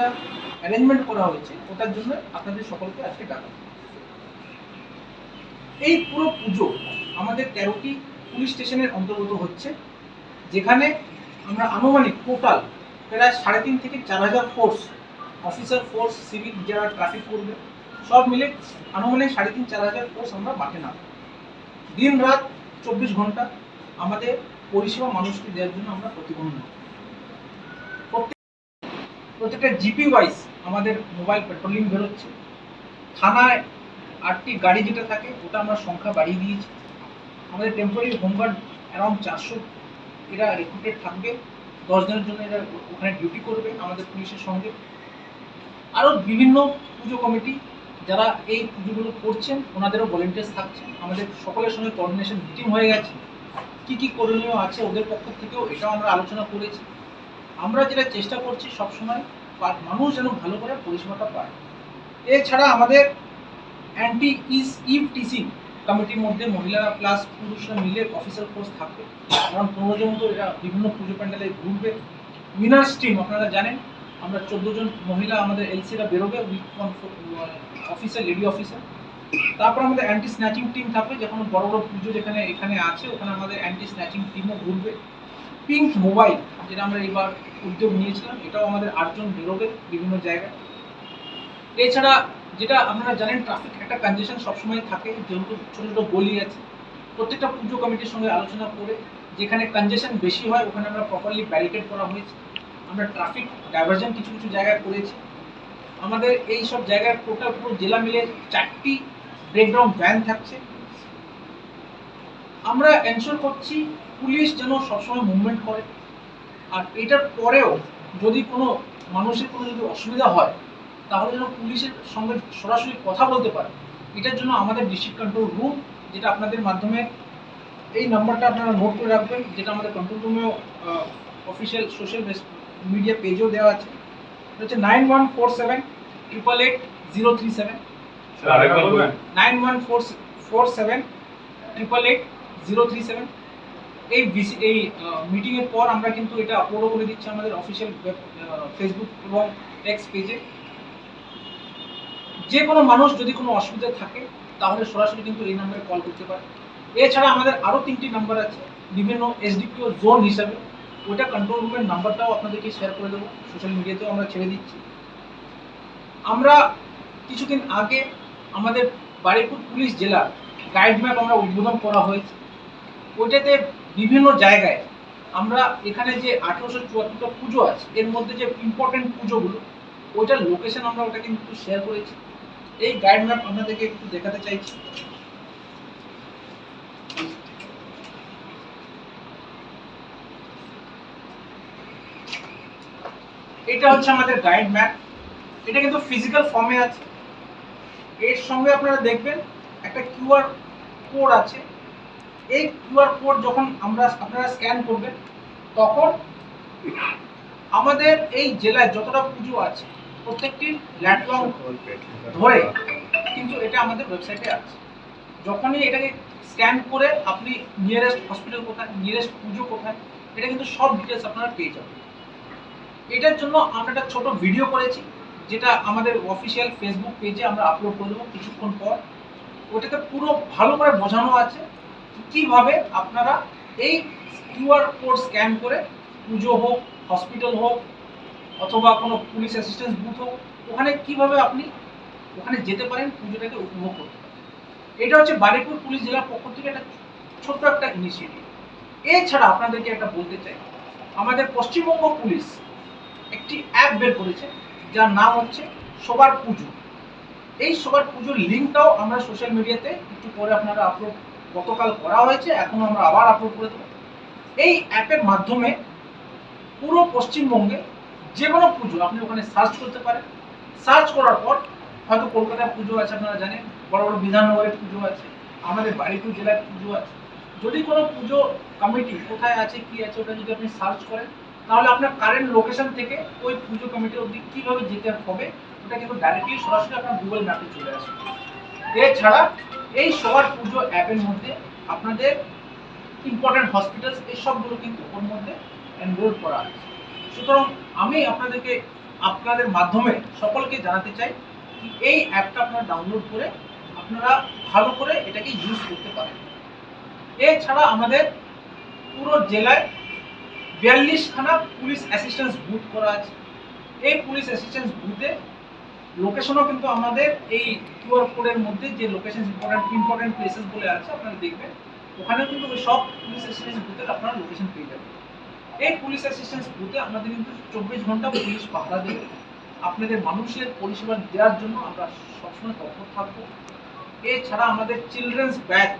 যেটা অ্যারেঞ্জমেন্ট করা হয়েছে, ওটার জন্য আপনাদের সকলকে আজকে ডাকা এই পুরো পুজো আমাদের তেরোটি পুলিশ স্টেশনের অন্তর্গত হচ্ছে, যেখানে আমরা আনুমানিক টোটাল প্রায় সাড়ে তিন থেকে চার হাজার ফোর্স অফিসার ফোর্স সিভিক যারা ট্রাফিক করবে, সব মিলে আনুমানিক সাড়ে তিন চার হাজার ফোর্স আমরা মাঠে নাম দিন রাত চব্বিশ ঘণ্টা আমাদের পরিষেবা মানুষকে দেওয়ার জন্য আমরা প্রতিবন্ধ প্রত্যেকটা জিপি ওয়াইজ আমাদের মোবাইল পেট্রোলিং বেরোচ্ছে। থানায় আটটি গাড়ি যেটা থাকে, ওটা আমরা সংখ্যা বাড়িয়ে দিয়েছি। আমাদের টেম্পোরারি হোমগার্ড অ্যারাউন্ড চারশো এরা রিক্রুটেড থাকবে। দশ দিনের জন্য এরা ওখানে ডিউটি করবে আমাদের পুলিশের সঙ্গে। আরও বিভিন্ন পুজো কমিটি যারা এই পুজোগুলো করছেন, ওনাদেরও ভলেন্টিয়ার্স থাকছে। আমাদের সকলের সঙ্গে কোঅর্ডিনেশন মিটিং হয়ে গেছে। কি কি করণীয় আছে ওদের পক্ষ থেকেও এটাও আমরা আলোচনা করেছি। আমরা যেটা চেষ্টা করছি সবসময় মানুষ যেন ভালো করে পরিষেবাটা পায়। এছাড়া আমাদের অ্যান্টি ইস ইভ টিসিং কমিটির মধ্যে মহিলারা প্লাস পুরুষরা মিলে অফিসার ফোর্স থাকবে। কারণ পনেরো মতো এরা বিভিন্ন পুজো প্যান্ডেলে ঘুরবে। উইনার্স টিম আপনারা জানেন, আমরা চোদ্দ জন মহিলা আমাদের এলসিরা বেরোবে অফিসার লেডি অফিসার তারপর আমাদের অ্যান্টি স্ন্যাচিং টিম থাকবে, যখন বড় বড় পুজো যেখানে, এখানে আছে, ওখানে আমাদের অ্যান্টি স্ন্যাচিং টিমও ঘুরবে। পিঙ্ক মোবাইল যেটা আমরা এবার উদ্যোগ নিয়েছিলাম, এটাও আমাদের আটজন বেরোবে বিভিন্ন জায়গায়। এছাড়া যেটা আপনারা জানেন ট্রাফিক একটা কনজেশন সবসময় থাকে, যেহেতু ছোটো ছোটো গলি আছে। প্রত্যেকটা পুজো কমিটির সঙ্গে আলোচনা করে যেখানে কনজেশন বেশি হয়, ওখানে আমরা প্রপারলি ব্যারিকেড করা হয়েছে। আমরা ট্রাফিক ডাইভারশন কিছু কিছু জায়গায় করেছি। আমাদের এই সব জায়গায় টোটাল পুরো জেলা মিলে চারটি ব্রেকডাউন ভ্যান থাকছে। আমরা এনশোর করছি পুলিশ যেন সবসময় মুভমেন্ট করে। আর এটার পরেও যদি কোনো মানুষের কোনো যদি অসুবিধা হয় তাহলে যেন পুলিশের সঙ্গে সরাসরি কথা বলতে পারে। এটার জন্য আমাদের ডিস্ট্রিক্ট কন্ট্রোল রুম যেটা আপনাদের মাধ্যমে এই নাম্বারটা আপনারা নোট করে রাখবেন যেটা আমাদের কন্ট্রোল রুমেও অফিসিয়াল সোশ্যাল মিডিয়া পেজেও দেওয়া আছে। এটা হচ্ছে nine one four seven triple eight zero three seven nine one four four seven triple eight zero three seven এই এই মিটিংয়ের পর আমরা কিন্তু এটা আপলোডও করে দিচ্ছি আমাদের অফিসিয়াল ফেসবুক এবং এক্স পেজে যে কোনো মানুষ যদি কোনো অসুবিধা থাকে, তাহলে সরাসরি কিন্তু এই নাম্বারে কল করতে পারে। এছাড়া আমাদের আরও তিনটি নাম্বার আছে, বিভিন্ন এসডিপিও জোন হিসাবে। ওটা কন্ট্রোল রুমের নাম্বারটাও আপনাদেরকে শেয়ার করে দেবো। সোশ্যাল মিডিয়াতেও আমরা ছেড়ে দিচ্ছি। আমরা কিছুদিন আগে আমাদের বারুইপুর পুলিশ জেলার গাইড ম্যাপ আমরা উদ্বোধন করা হয়েছে। ওইটাতে বিভিন্ন জায়গায় আমরা এখানে যে আঠেরোশো চুয়াত্তরটা পুজো আছে, এর মধ্যে যে ইম্পর্টেন্ট পুজোগুলো ওইটার লোকেশন আমরা ওটা কিন্তু শেয়ার করেছি। এই গাইড ম্যাপ আপনাদেরকে একটু দেখাতে চাইছি। এটা হচ্ছে আমাদের গাইড ম্যাপ এটা কিন্তু ফিজিক্যাল ফর্মে আছে। এর সঙ্গে আপনারা দেখবেন একটা কিউআর কোড আছে। এই কিউআর কোড যখন আমরা আপনারা স্ক্যান করবেন, তখন আমাদের এই জেলায় যতটা পুজো আছে, প্রত্যেকটি ল্যান্ডলং ধরে কিন্তু এটা আমাদের ওয়েবসাইটে আছে। যখনই এটাকে স্ক্যান করে আপনি নিয়ারেস্ট হসপিটাল কোথায় নিয়ারেস্ট পুজো কোথায়, এটা কিন্তু সব ডিটেলস আপনারা পেয়ে যাবেন। এটার জন্য আমরা একটা ছোট ভিডিও করেছি, যেটা আমাদের অফিসিয়াল ফেসবুক পেজে আমরা আপলোড করে দেবো কিছুক্ষণ পর। ওটাতে পুরো ভালো করে বোঝানো আছে। কীভাবে আপনারা এই কিউআর কোড স্ক্যান করে পুজো হোক, হসপিটাল হোক, অথবা কোনো পুলিশ অ্যাসিস্ট্যান্স বুথ হোক, ওখানে কীভাবে আপনি ওখানে যেতে পারেন, পুজোটাকে উপভোগ করতে এটা হচ্ছে বারুইপুর পুলিশ জেলার পক্ষ থেকে একটা ছোট্ট একটা ইনিশিয়েটিভ এছাড়া আপনাদেরকে একটা বলতে চাই, আমাদের পশ্চিমবঙ্গ পুলিশ একটি অ্যাপ বের করেছে, যার নাম হচ্ছে সবার পুজো। এই সবার পুজোর লিঙ্কটাও আমরা সোশ্যাল মিডিয়াতে একটু পরে আপনারা আপলোড গতকাল করা হয়েছে, এখন আমরা আবার আপলোড করে দেবো। এই অ্যাপের মাধ্যমে পুরো পশ্চিমবঙ্গে যে কোনো পুজো, আপনি ওখানে সার্চ করতে পারেন। সার্চ করার পর হয়তো কলকাতায় পুজো আছে, আপনারা জানেন, বড় বড় বিধাননগরের পুজো আছে, আমাদের বাড়িপুর জেলার পুজো আছে। যদি কোনো পুজো কমিটি কোথায় আছে, কি আছে, ওটা যদি আপনি সার্চ করেন, তাহলে আপনার কারেন্ট লোকেশন থেকে ওই পুজো কমিটি অবধি কীভাবে যেতে হবে, ওটা কিন্তু ডাইরেক্টলি সরাসরি আপনার গুগল ম্যাপে চলে আসবে। এছাড়া এই সবার পুজো অ্যাপের মধ্যে আপনাদের ইম্পর্টেন্ট হসপিটালস এই সবগুলো কিন্তু ওর মধ্যে এনরোল করা আছে। সুতরাং আমি আপনাদেরকে আপনাদের মাধ্যমে সকলকে জানাতে চাই এই অ্যাপটা আপনারা ডাউনলোড করে আপনারা ভালো করে এটাকে ইউজ করতে পারেন। এছাড়া আমাদের পুরো জেলায় বিয়াল্লিশখানা পুলিশ অ্যাসিস্ট্যান্স বুথ করা আছে। এই পুলিশ অ্যাসিস্ট্যান্স বুথে লোকেশনও কিন্তু আমাদের এই কিউআর কোডের মধ্যে যে লোকেশন ইম্পর্টেন্ট ইম্পর্টেন্ট প্লেসেস বলে আছে, আপনারা দেখবেন। ওখানে কিন্তু ওই সব পুলিশ অ্যাসিস্ট্যান্স বুথের আপনারা লোকেশন পেয়ে যাবেন। এই পুলিশ অ্যাসিস্ট্যান্স বুথে আমাদের কিন্তু চব্বিশ ঘণ্টা পুলিশ পাহারা দেবে। আপনাদের মানুষের পরিষেবা দেওয়ার জন্য আমরা সবসময় তৎপর থাকব। এছাড়া আমাদের চিলড্রেন্স ব্যাচ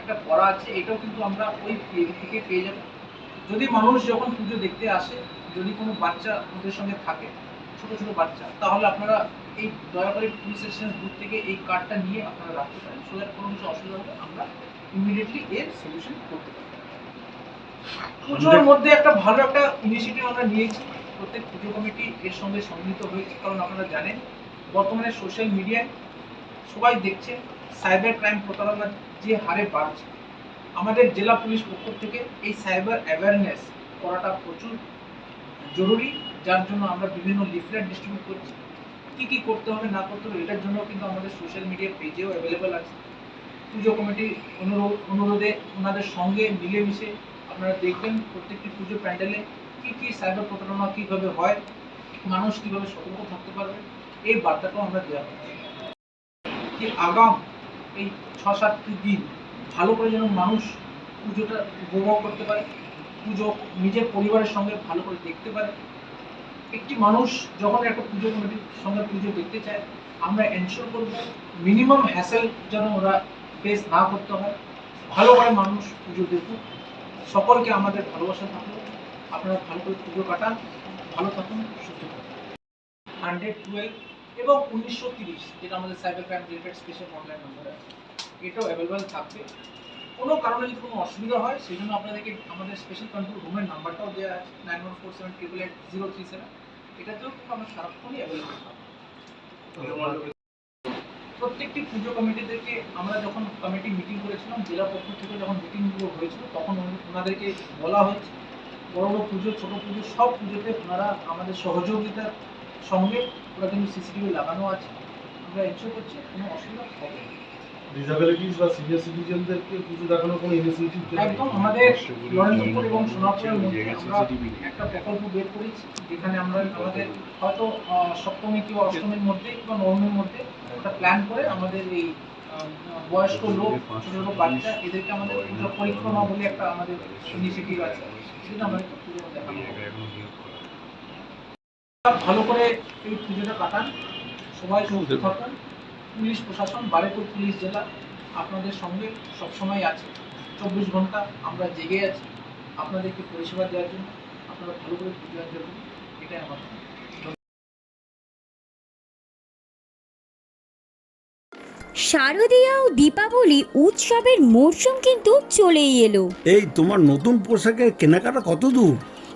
একটা করা আছে, এটাও কিন্তু আমরা ওই পেজ থেকে পেয়ে যাব। যদি মানুষ যখন পুজো দেখতে আসে, যদি কোনো বাচ্চা ওদের সঙ্গে থাকে ছোট ছোট বাচ্চা তাহলে আপনারা এই দয়া করে পুলিশ স্টেশন বুথ থেকে এই কার্ডটা নিয়ে আপনারা রাখতে পারেন। সো দ্যাট কোনো কিছু অসুবিধা হলে আমরা ইমিডিয়েটলি এর সলিউশন করতে পারি। পুজোর মধ্যে একটা ভালো একটা ইনিশিয়েটিভ আমরা নিয়েছি। প্রত্যেক পুজো কমিটি এর সঙ্গে সম্মিলিত হয়েছে কারণ আপনারা জানেন বর্তমানে সোশ্যাল মিডিয়ায় সবাই দেখছে সাইবার ক্রাইম প্রতারণা যে হারে বাড়ছে। আমাদের জেলা পুলিশ পক্ষ থেকে এই সাইবার অ্যাওয়ারনেস করাটা প্রচুর জরুরি। যার জন্য আমরা বিভিন্ন লিফলেট ডিস্ট্রিবিউট করছি। কী কী করতে হবে, না করতে হবে, এটার জন্য কিন্তু আমাদের সোশ্যাল মিডিয়া পেজেও অ্যাভেলেবেল আছে। পুজো কমিটি অনুরোধ অনুরোধে ওনাদের সঙ্গে মিলেমিশে আপনারা দেখবেন প্রত্যেকটি পুজো প্যান্ডেলে কী কী সাইবার প্রতারণা কীভাবে হয়, মানুষ কীভাবে সতর্ক থাকতে পারবে, এই বার্তাটাও আমরা দেওয়া হচ্ছে কি আগাম এই ছ সাতটি দিন ভালো করে যেন মানুষ পুজোটা উপভোগ করতে পারে, পুজো নিজের পরিবারের সঙ্গে ভালো করে দেখতে পারে একটি মানুষ যখন একটা পুজো কমিটির সঙ্গে পুজো দেখতে চায়, আমরা এনশোর করব মিনিমাম হ্যাসেল যেন ওরা ফেস না করতে হয়। ভালো করে মানুষ পুজো দেখুক। সকলকে আমাদের ভালোবাসা থাকল আপনারা ভালো করে পুজো কাটান, ভালো থাকুন, সুস্থ থাকুন। হান্ড্রেড টুয়েলভ এবং উনিশশো তিরিশ, যেটা আমাদের cyber crime related special online number আছে, এটাও অ্যাভেলেবেল থাকবে। কোনো কারণে যদি কোনো অসুবিধা হয়, সেই জন্য আপনাদেরকে আমাদের স্পেশাল কন্ট্রোল রুমের নাম্বারটাও দেওয়া আছে nine one four seven triple eight zero three seven এটাতেও কিন্তু আমরা সারাক্ষণই অ্যাভেলেবেল প্রত্যেকটি পুজো কমিটিদেরকে আমরা যখন কমিটি মিটিং করেছিলাম, জেলা পক্ষ থেকে যখন মিটিংগুলো হয়েছিল, তখন ওনাদেরকে বলা হয়েছে, বড় বড় পুজো, ছোট পুজো, সব পুজোতে ওনারা আমাদের সহযোগিতার সঙ্গে ওরা কিন্তু সিসিটিভি লাগানো আছে। আমরা এনশোর করছি, কোনো অসুবিধা হবে না। ডিসাবিলিটিস বা সিনিয়র সিটিজেনদেরকে পুজো দেখানোর কোনো ইনিশিয়েটিভ একদম আমাদের নরেন্দ্রপুর এবং সোনারপুরের মধ্যে একটা প্রকল্প বের করেছি যেখানে আমরা আমাদের হয়তো সপ্তমী কিংবা অষ্টমীর মধ্যে কিংবা নবমীর মধ্যে একটা প্ল্যান করে আমাদের এই বয়স্ক লোক ছোট ছোট বাচ্চা এদেরকে আমাদের পুজো পরিক্রমা বলে একটা আমাদের ইনিশিয়েটিভ আছে। সেটা আমাদের পুজো দেখানো ভালো করে এই পুজোটা কাটান সবাই সুস্থ থাকুন। পুলিশ প্রশাসন বারেপুর পুলিশ জেলা আপনাদের সঙ্গে সবসময় আছে। চব্বিশ ঘণ্টা আমরা জেগে আছি আপনাদেরকে পরিষেবা দেওয়ার জন্য আপনারা ভালো করে এনজয় করুন এটাই আমার শারদীয়া ও দীপাবলি উৎসবের মরশুম কিন্তু চলেই এলো। এই তোমার নতুন পোশাকের কেনাকাটা কত দূর?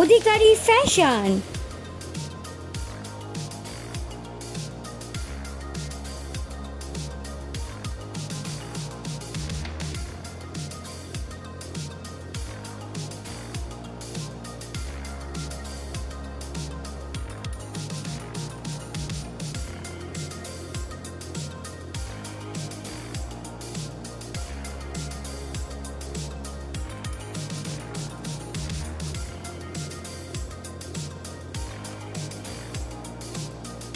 অধিকারী ফ্যাশন।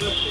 Thank you.